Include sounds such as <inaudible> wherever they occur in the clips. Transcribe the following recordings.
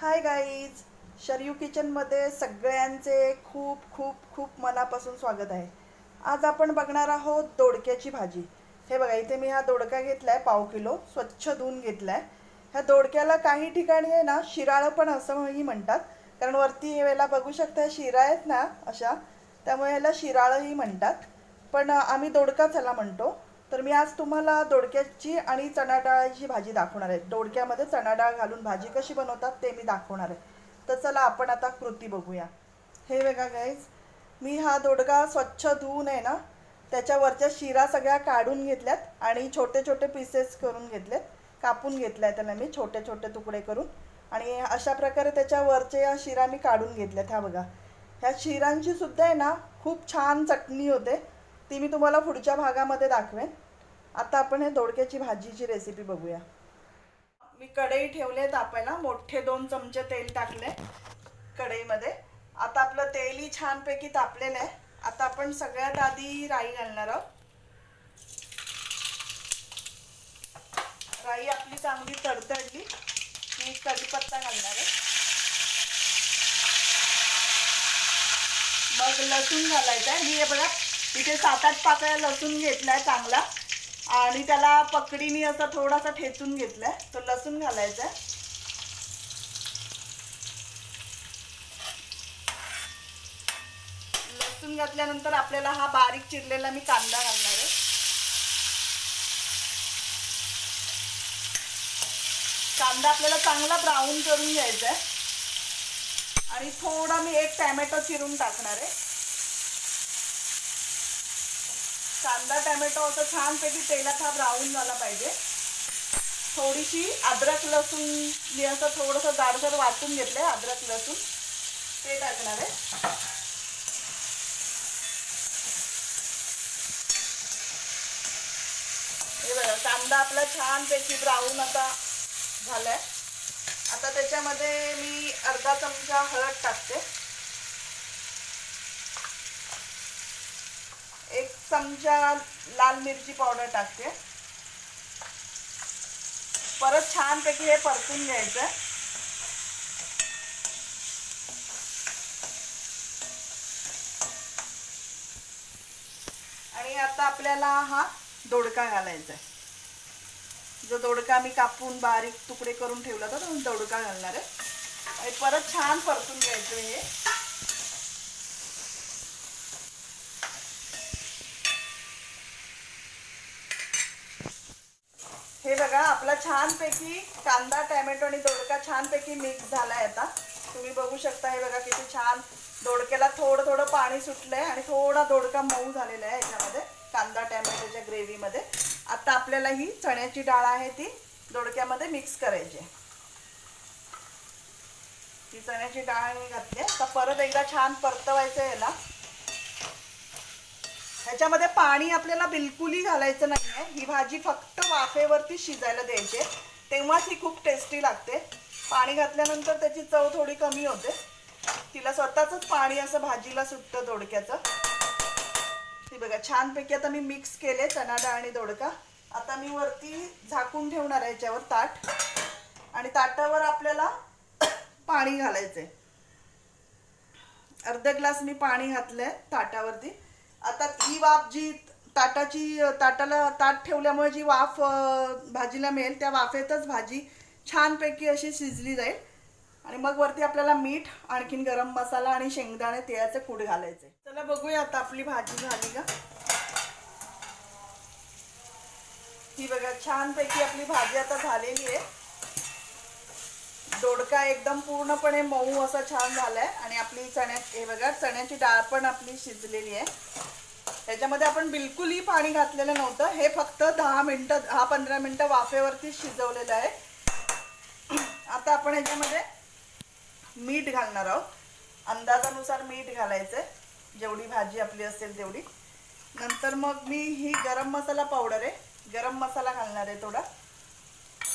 Hi guys Sharayu किचनमध्ये सगळ्यांचे खूप खूप खूप मनापासून स्वागत आहे. आज आपण बघणार आहोत दोडक्याची भाजी. हे बघा इथे मी हा दोडका घेतला आहे पाव किलो स्वच्छ धुवून घेतला आहे ह्या दोडक्याला काही ठिकाणी आहे ना शिराळं पण असंही म्हणतात. कारण वरती हे वेळेला बघू शकता शिरा आहेत ना अशा. त्यामुळे ह्याला शिराळंही म्हणतात. पण आम्ही दोडकाच ह्याला म्हणतो. तर मी आज तुम्हाला दोडक्याची आणि चणा डाळाची भाजी दाखवणार आहे. दोडक्यामध्ये चणा डाळ घालून भाजी कशी बनवतात ते मी दाखवणार आहे. तर चला आपण आता कृती बघूया. हे वेगळा गाईज मी हा दोडका स्वच्छ धुवून आहे ना त्याच्यावरच्या शिरा सगळ्या काढून घेतल्यात आणि छोटे छोटे पीसेस करून घेतलेत. कापून घेतल्या त्याला मी छोटे छोटे तुकडे करून. आणि अशा प्रकारे त्याच्यावरचे या शिरा मी काढून घेतल्यात. ह्या बघा. ह्या शिरांची सुद्धा आहे ना खूप छान चटणी होते. ती मी तुम्हाला पुढच्या भागामध्ये दाखवेन. आता आपण हे दोडक्याची भाजीची रेसिपी बघूया. मी कढई ठेवले तापायला मोठे दोन चमचे तेल टाकले कढईमध्ये. आता आपलं तेलही छानपैकी तापलेलं आहे. आता आपण सगळ्यात आधी राई घालणार आहोत. राई आपली चांगली तडतडली. मी कढीपत्ता घालणार आहे. मग लसूण घालायचा आहे. मी हे बघा इथे सात आठ पाकळ्या लसूण घेतलाय चांगला. आणि त्याला पकडीने असं थोडासा ठेचून घेतलाय. तो लसूण घालायचा आहे लसूण घातल्यानंतर आपल्याला हा बारीक चिरलेला मी कांदा घालणार आहे. कांदा आपल्याला चांगला ब्राऊन करून घ्यायचा आहे आणि थोडा मी एक टॅमॅटो चिरून टाकणार आहे. कांदा टॅमॅटो असं छानपैकी तेलात हा ब्राऊन झाला पाहिजे. थोडीशी अद्रक लसूण मी असं थोडंसं जाडसर वाटून घेतलं अद्रक लसूण. ते टाकणार आहे. हे बघा कांदा आपला छानपैकी ब्राऊन आता झालाय. आता त्याच्यामध्ये मी अर्धा चमचा हळद टाकते एक चमचा लाल मिरची पावडर टाकते. परत छानपैकी हे परतून घ्यायचं. आणि आता आपल्याला हा दोडका घालायचा आहे. जो दोडका मी कापून बारीक तुकडे करून ठेवला होता तो दोडका घालणार आहे. आणि परत छान परतून घ्यायचं हे. हे बघा आपला छानपैकी कांदा टॅमॅटो आणि दोडका छानपैकी मिक्स झालाय आता. तुम्ही बघू शकता हे बघा किती छान. दोडक्याला थोडं थोडं पाणी सुटलंय आणि थोडा दोडका मऊ झालेला आहे याच्यामध्ये कांदा टॅमॅटोच्या ग्रेव्हीमध्ये आता आपल्याला ही चण्याची डाळ आहे ती दोडक्यामध्ये मिक्स करायची आहे. ती चण्याची डाळ मी घातली आहे. आता परत एकदा छान परतवायचं याला. ह्याच्यामध्ये पाणी आपल्याला बिलकुलही घालायचं नाही आहे ही भाजी फक्त वाफेवरती शिजायला द्यायची तेव्हाच ही खूप टेस्टी लागते. पाणी घातल्यानंतर त्याची चव थोडी कमी होते. तिला स्वतःच पाणी असं भाजीला सुटतं दोडक्याचं. ती बघा छानपैकी आता मी मिक्स केले चणाडा आणि दोडका. आता मी वरती झाकून ठेवणार आहे याच्यावर ताट. आणि ताटावर आपल्याला <coughs> पाणी घालायचंय. अर्ध ग्लास मी पाणी घातलंय ताटावरती. आता ही वाफ जी ताटाची ताटाला ताट ठेवल्यामुळे जी वाफ भाजीला मिळेल त्या वाफेतच भाजी छानपैकी अशी शिजली जाईल. आणि मग वरती आपल्याला मीठ आणखीन गरम मसाला आणि शेंगदाणे तेलाचं कूड घालायचे. चला बघूया आता आपली भाजी झाली का? ही बघा छानपैकी आपली भाजी आता झालेली आहे. दोडका एकदम पूर्णपणे मऊ असा छान झालाय. आणि आपली चण्या हे बघा चण्याची डाळ पण आपली शिजलेली आहे. त्याच्यामध्ये आपण बिलकुलही पाणी घातलेलं नव्हतं. हे फक्त दहा मिनटं दहा पंधरा मिनटं वाफेवरती शिजवलेलं आहे. आता आपण ह्याच्यामध्ये मीठ घालणार आहोत. अंदाजानुसार मीठ घालायचं आहे जेवढी भाजी आपली असेल तेवढी. नंतर मग मी ही गरम मसाला पावडर आहे. गरम मसाला घालणार आहे थोडा.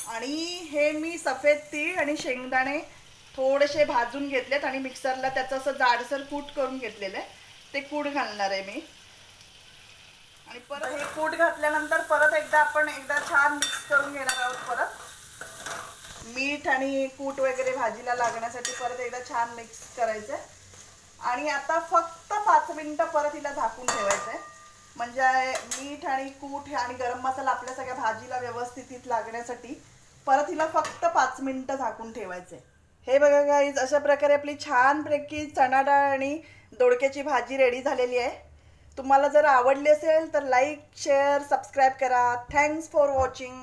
आणि हे मी सफेद तीळ आणि शेंगदाणे थोडेसे भाजून घेतलेत आणि मिक्सरला त्याचं असं जाडसर कूट करून घेतलेलं आहे. ते कूट घालणार आहे मी. आणि परत हे कूट घातल्यानंतर परत एकदा आपण एकदा छान मिक्स करून घेणार आहोत परत. मीठ आणि कूट वगैरे भाजीला लागण्यासाठी परत एकदा छान मिक्स करायचं आणि आता फक्त पाच मिनिटं परत हिला झाकून ठेवायचं आहे म्हणजे मीठ आणि कूट हे आणि गरम मसाला आपल्या सगळ्या भाजीला व्यवस्थित लागण्यासाठी परत हिला फक्त पाच मिनटं झाकून ठेवायचे हे बघा गाईज अशा प्रकारे आपली छानपैकी चणा डाळ आणि दोडक्याची भाजी रेडी झालेली आहे. तुम्हाला जर आवडली असेल तर लाईक शेअर सबस्क्राईब करा. Thanks for watching